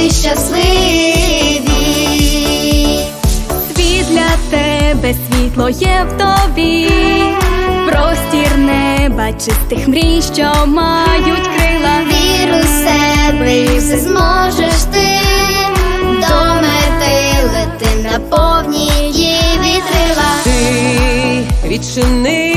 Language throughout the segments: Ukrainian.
діти щасливі. Світ для тебе світло є в тобі, простір неба, чистих мрій, що мають крила. Віру в себе і все зможеш ти до мети лети на повні її вітрила. ти відчини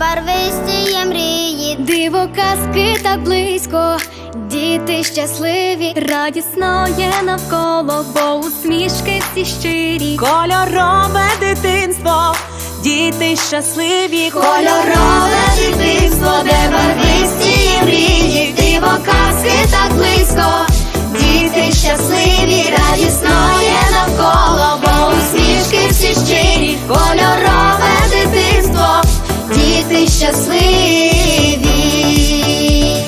барвисті є мрії, Диво казки так близько, діти щасливі, радісно є навколо, бо усмішки всі щирі. Кольорове дитинство, діти щасливі, Кольорове